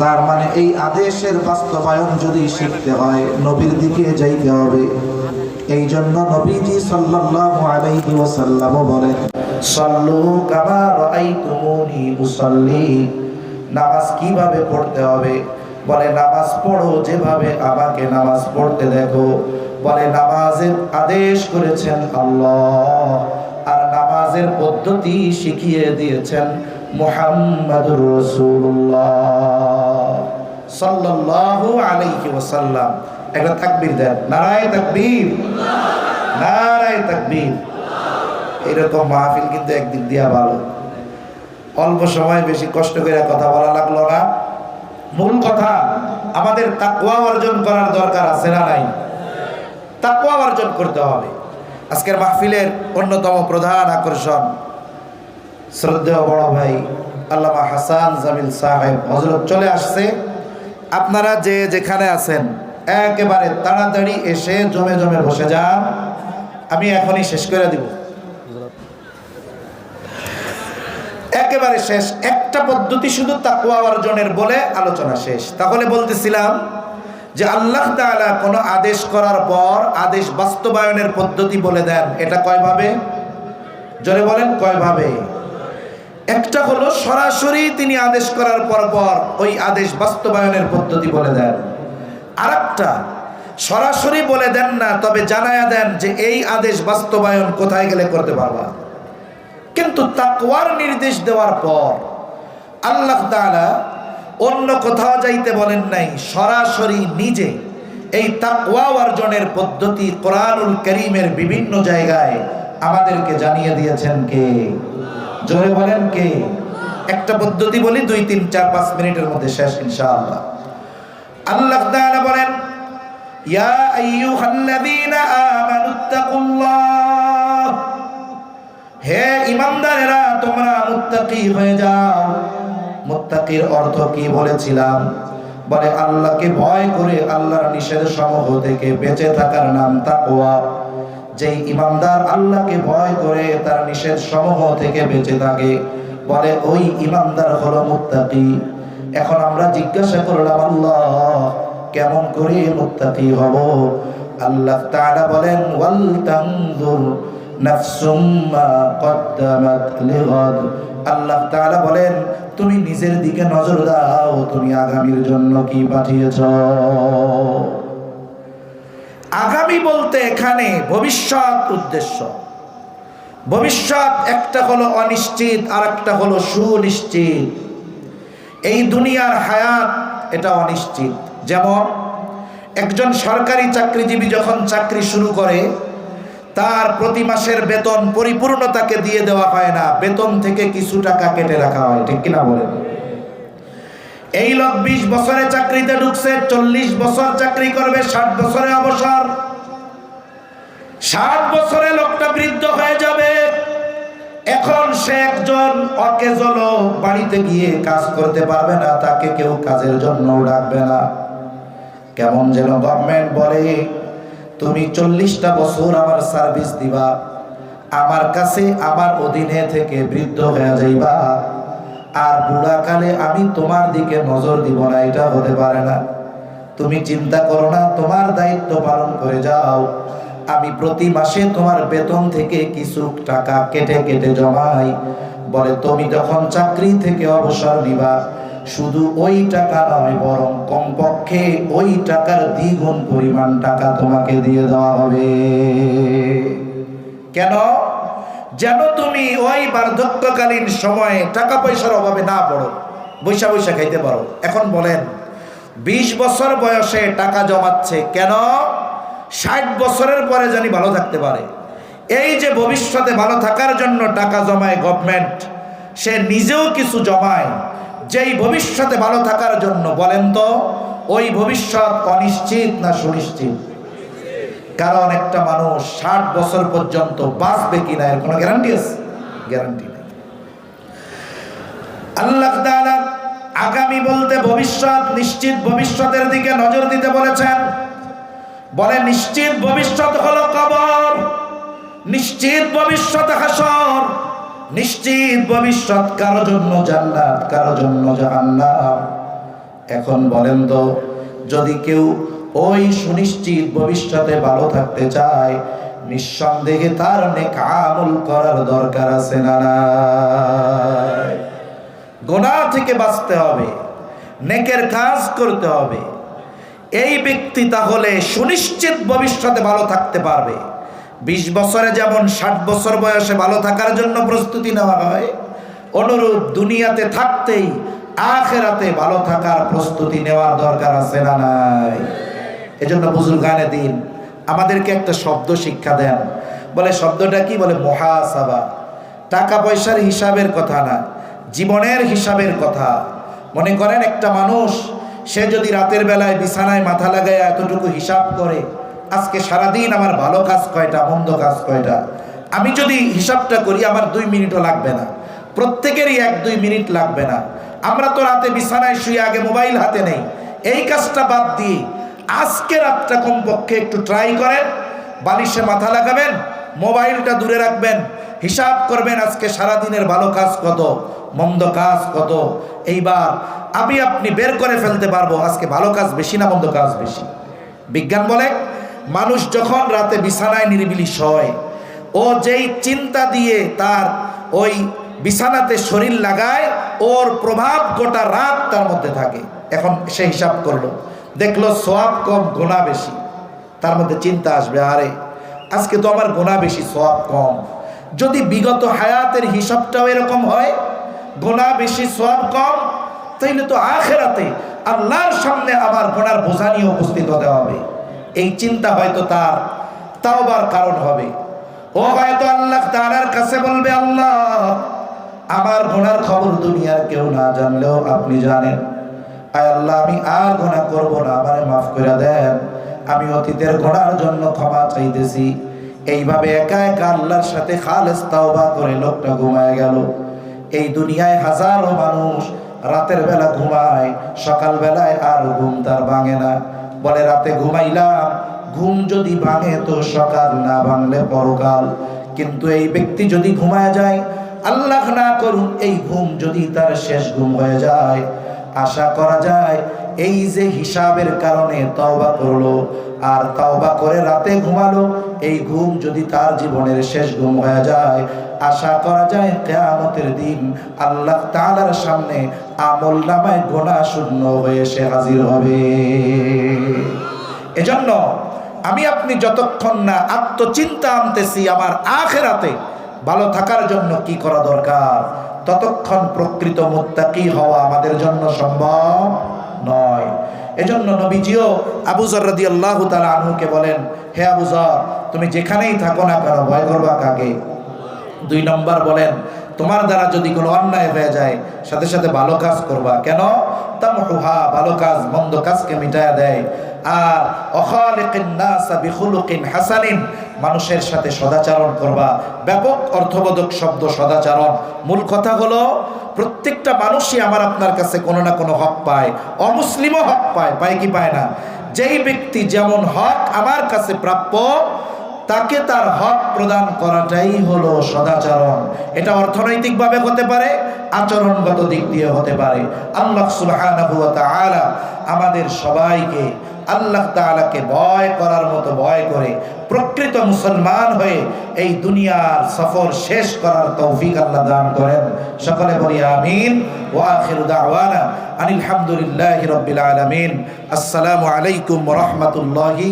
তার মানে এই আদেশের বাস্তবায়ন যদি শিখতে হয়, নবীর দিকে যাইতে হবে। এই জন্য নবীজি সাল্লাল্লাহু আলাইহি ওয়াসাল্লাম বলেন, সাল্লু কামা রাআইতুমুনি উসাল্লি। নামাজ কীভাবে পড়তে হবে? বলে, নামাজ পড়ো যেভাবে আমাকে নামাজ পড়তে দেখো। বলে, নামাজের আদেশ করেছেন আল্লাহ, আর নামাজের পদ্ধতি শিখিয়ে দিয়েছেন মুহাম্মাদুর রাসূলুল্লাহ। সাল্লাল্লাহু আলাইহি ওয়াসাল্লাম। একটা তাকবীর দেন। নারায়ে তাকবীর। নারায়ে তাকবীর। এরকম মাহফিল কিন্তু একদিক দিয়া ভালো। অল্প সময় বেশি কষ্ট করে কথা বলা লাগল না। মূল কথা, আমাদের তাকওয়া অর্জন করার দরকার আছে না নাই? তাকওয়া অর্জন করতে হবে। আজকের মাহফিলের অন্যতম প্রধান আকর্ষণ শ্রদ্ধেয় বড় ভাই আল্লামা হাসান জামিল সাহেব হজরত চলে আসছে। আপনারা যে যেখানে আছেন, একেবারে তাড়াতাড়ি এসে জমে জমে বসে যান। আমি এখনই শেষ করে দিব। একেবারে শেষ। একটা পদ্ধতি শুধু তাকুয়া অর্জনের বলে আলোচনা শেষ। তাহলে বলতেছিলাম যে আল্লাহ তাআলা কোনো আদেশ করার পর আদেশ বাস্তবায়নের পদ্ধতি বলে দেন। এটা কয়ভাবে? জোরে বলেন, কয়ভাবে? একটা হলো সরাসরি তিনি আদেশ করার পর পর ওই আদেশ বাস্তবায়নের পদ্ধতি বলে দেন। আরেকটা, সরাসরি বলে দেন না, তবে জানায়া দেন যে এই আদেশ বাস্তবায়ন কোথায় গেলে করতে পারবা। কিন্তু তাকওয়ার নির্দেশ দেওয়ার পর আল্লাহ তাআলা অন্য কোথাও যাইতে বলেন নাই, সরাসরি নিজে এই তাকওয়া অর্জনের পদ্ধতি কোরআনুল করিমের বিভিন্ন জায়গায় আমাদেরকে জানিয়ে দিয়েছেন কে? জোরে বলেন কে? একটা পদ্ধতি বলি, দুই, তিন, চার, পাঁচ মিনিটের মধ্যে শেষ, ইনশাআল্লাহ। আল্লাহ তাআলা বলেন, ইয়া আইয়ুহাল্লাযীনা আমানুত্তাকুল্লাহ হে ইমানদারেরা তোমরা মুত্তাকি হয়ে যাও। মুত্তাকির অর্থ কি বলেছিলাম? বলে, আল্লাহকে ভয় করে আল্লাহর নিষেধ সমূহ থেকে বেঁচে থাকার নাম তাকওয়া। যেই ইমানদার আল্লাহকে ভয় করে তার নিষেধ সমূহ থেকে বেঁচে থাকে, বলে ওই ইমানদার হলো মুত্তাকি। এখন আমরা জিজ্ঞাসা করলাম, আল্লাহ, কেমন করে মুত্তাকি হব? আল্লাহ তাআলা বলেন, ওয়াল তানজুর নাফসুম মা কদ্দামাত লিগাদ। আল্লাহ তাআলা বলেন, তুমি নিজের দিকে নজর দাও, তুমি আগামীর জন্য কি পাঠিয়েছ? আগামী বলতে এখানে ভবিষ্যৎ উদ্দেশ্য। ভবিষ্যৎ একটা হলো অনিশ্চিত আর একটা হলো সুনিশ্চিত। এই দুনিয়ার হায়াত, এটা অনিশ্চিত। যেমন, একজন সরকারি চাকরিজীবী যখন চাকরি শুরু করে, তার প্রতি মাসের বেতন পরিপূর্ণতাকে দিয়ে দেওয়া হয় না। বেতন থেকে কিছু টাকা কেটে রাখা হয়, ঠিক কিনা বলেন? এই লোক বিশ বছরে চাকরিতে ঢুকছে, চল্লিশ বছর চাকরি করবে, ষাট বছরে অবসর। ষাট বছরে লোকটা বৃদ্ধ হয়ে যাবে। এখন সে একজন অকেজ লোক, বাড়িতে গিয়ে কাজ করতে পারবে না, তাকে কেউ কাজের জন্য ডাকবে না। কেমন যেন গভর্নমেন্ট বলে, তুমি চল্লিশটা বছর আমার সার্ভিস দিবা, আমার কাছে, আমার অধীনে থেকে বৃদ্ধ হয়ে যাইবা। আর বুড়াকালে আমি তোমার দিকে নজর দিব না, এটা হতে পারে না। তুমি চিন্তা করো না, তোমার দায়িত্ব পালন করে যাও। আমি প্রতি মাসে তোমার বেতন থেকে কিছু টাকা কেটে কেটে জমাই। বলে, তুমি যখন চাকরি থেকে অবসর নিবা, শুধু ওই টাকা নয়, বরং কমপক্ষে ওই টাকার দ্বিগুণ পরিমাণ টাকা তোমাকে দিয়ে দেওয়া হবে। কেন? যেন তুমি ওই বার্ধক্যকালীন সময়ে টাকা পয়সার অভাবে না পড়ো, বৈশা বৈশা খাইতে পারো। এখন বলেন, বিশ বছর বয়সে টাকা জমাচ্ছে কেন? ষাট বছরের পরে জানি ভালো থাকতে পারে। এই যে ভবিষ্যতে ভালো থাকার জন্য টাকা জমায় গভর্নমেন্ট সে নিজেও কিছু জমায়। যেই ভবিষ্যতে ভালো থাকার জন্য বলেন তো, ওই ভবিষ্যৎ অনিশ্চিত না সুনিশ্চিত? কারণ একটা মানুষ ষাট বছর পর্যন্ত বাঁচবে কিনা, এর কোনো গ্যারান্টি আছে? গ্যারান্টি নেই। আল্লাহ আগামী বলতে ভবিষ্যৎ, নিশ্চিত ভবিষ্যতের দিকে নজর দিতে বলেছেন। বলে, নিশ্চিত ভবিষ্যৎ হলো কবর, নিশ্চিত ভবিষ্যৎ হাসর, নিশ্চিত ভবিষ্যৎ কারও জন্য জান্নাত, কারও জন্য জাহান্নাম। এখন বলেন তো, যদি কেউ ওই সুনিশ্চিত ভবিষ্যতে ভালো থাকতে চায়। নিঃসন্দেহে তার অনেক আমল করার দরকার আছে না গোনা থেকে বাঁচতে হবে, নেকের কাজ করতে হবে। এই ব্যক্তি তাহলে সুনিশ্চিত ভবিষ্যতে ভালো থাকতে পারবে। বিশ বছরে যেমন ষাট বছর বয়সে ভালো থাকার জন্য প্রস্তুতি নেওয়া হয়, অনুরূপ দুনিয়াতে থাকতেই আখেরাতে ভালো থাকার প্রস্তুতি নেওয়ার দরকার আছে না নাই। এজন্য বুজুর্গানে দিন, আমাদেরকে একটা শব্দ শিক্ষা দেন। বলে শব্দটা কি? বলে মহাসাবা। টাকা পয়সার হিসাবের কথা না, জীবনের হিসাবের কথা। মনে করেন একটা মানুষ, সে যদি রাতের বেলায় বিছানায় মাথা লাগায় এতটুকু হিসাব করে, আজকে সারাদিন আমার ভালো কাজ কয়টা, মন্দ কাজ কয়টা? আমি যদি হিসাবটা করি, আমার দুই মিনিটও লাগবে না। প্রত্যেকেরই এক দুই মিনিট লাগবে না। আমরা তো রাতে বিছানায় শুয়ে আগে মোবাইল হাতে নেই। এই কাজটা বাদ দিয়ে আজকে রাতটা কমপক্ষে একটু ট্রাই করেন, বালিশে মাথা লাগাবেন, মোবাইলটা দূরে রাখবেন, হিসাব করবেন আজকে সারাদিনের ভালো কাজ কত, মন্দ কাজ কত। এইবার আমি আপনি বের করে ফেলতে পারব, আজকে ভালো কাজ বেশি না মন্দ কাজ বেশি? বিজ্ঞান বলে, মানুষ যখন রাতে বিছানায় নিরিবিলি শয়, ও যেই চিন্তা দিয়ে তার ওই বিছানাতে শরীর লাগায়, ওর প্রভাব গোটা রাত তার মধ্যে থাকে। এখন সে হিসাব করল। দেখল সোয়াব কম গোনা বেশি। তার মধ্যে চিন্তা আসবে, আরে, আজকে তো আমার গোনা বেশি সোয়াব কম। যদি বিগত হায়াতের হিসাবটাও এরকম হয় গোনা বেশি সোয়াব কম, তাইলে তো আখেরাতে আল্লাহর সামনে আবার গোনার বোঝা নিয়ে উপস্থিত হতে হবে। এই চিন্তা হয়তো তার, তাওবার কারণ হবে। ও হয়তো আল্লাহ তাআলার কাছে বলবে, আল্লাহ, আমার গোনার খবর দুনিয়ার কেউ না জানলেও আপনি জানেন। আয় আল্লাহ, আমি আর গোনা করব না, আমারে মাফ করে দেন। আমি অতীতের গোনার জন্য ক্ষমা চাইতেছি। এইভাবে একা একা আল্লাহর সাথে খালেস তাওবা করে লোকটা ঘুমায় গেল। এই দুনিয়ায় হাজারো মানুষ রাতের বেলা ঘুমায়, সকাল বেলায় আর ঘুম তার ভাঙে না। বলে, রাতে ঘুমাইলাম, ঘুম যদি ভাঙে তো সকাল না ভাঙলে পরকাল। কিন্তু এই ব্যক্তি যদি ঘুমায় যায়, আল্লাহ না করুন এই ঘুম যদি তার শেষ ঘুম হয়ে যায়। আশা করা যায় এই যে হিসাবের কারণে তওবা করল, আর তওবা করে রাতে ঘুমালো, এই ঘুম যদি তার জীবনের শেষ ঘুম হয়ে যায়, আশা করা যায় কেয়ামতের দিন আল্লাহ তাআলার সামনে আমল নামায় গোনা শূন্য হয়ে সে হাজির হবে। এজন্য আমি আপনি যতক্ষণ না আত্মচিন্তা আনতেছি আমার আখেরাতে, ভালো থাকার জন্য কি করা দরকার? ততক্ষণ প্রকৃত মুত্তাকি হওয়া আমাদের জন্য সম্ভব নয়। এজন্য নবীজিও আবুজর রাদি আল্লাহ তালা আনুকে বলেন, হে আবুজর তুমি যেখানেই থাকো না কেন, ভয় করবা কাকে? দুই নম্বর বলেন, তোমার দ্বারা যদি কোনো অন্যায় হয়ে যায়, সাথে সাথে ভালো কাজ করবা। কেন? তামহুহা, ভালো কাজ, মন্দ কাজকে মিটায়া দেয়। আর অখালিকিন নাসা বিখুলুকিন হাসানিন, মানুষের সাথে সদাচরণ করবা। ব্যাপক অর্থবোধক শব্দ সদাচরণ। মূল কথা হলো, প্রত্যেকটা মানুষই আমার আপনার কাছে কোনো না কোনো হক পায়। অমুসলিমও হক পায় পায় কি পায় না? যেই ব্যক্তি যেমন হক আমার কাছে প্রাপ্য তাকে তার হক প্রদান করাটাই হলো সদাচরণ। এটা অর্থনৈতিকভাবে হতে পারে, আচরণগত দিক দিয়ে হতে পারে। আল্লাহ তাআলা আমাদের সবাইকে, আল্লাহ তাআলাকে ভয় করার মতো ভয় করে প্রকৃত মুসলমান হয়ে এই দুনিয়ার সফর শেষ করার তৌফিক আল্লাহ দান করেন। সকলে বলি আমিন। ওয়া আখিরু দাওয়ানা আনিল হামদুলিল্লাহি রাব্বিল আলামিন। আসসালামু আলাইকুম রাহমাতুল্লাহি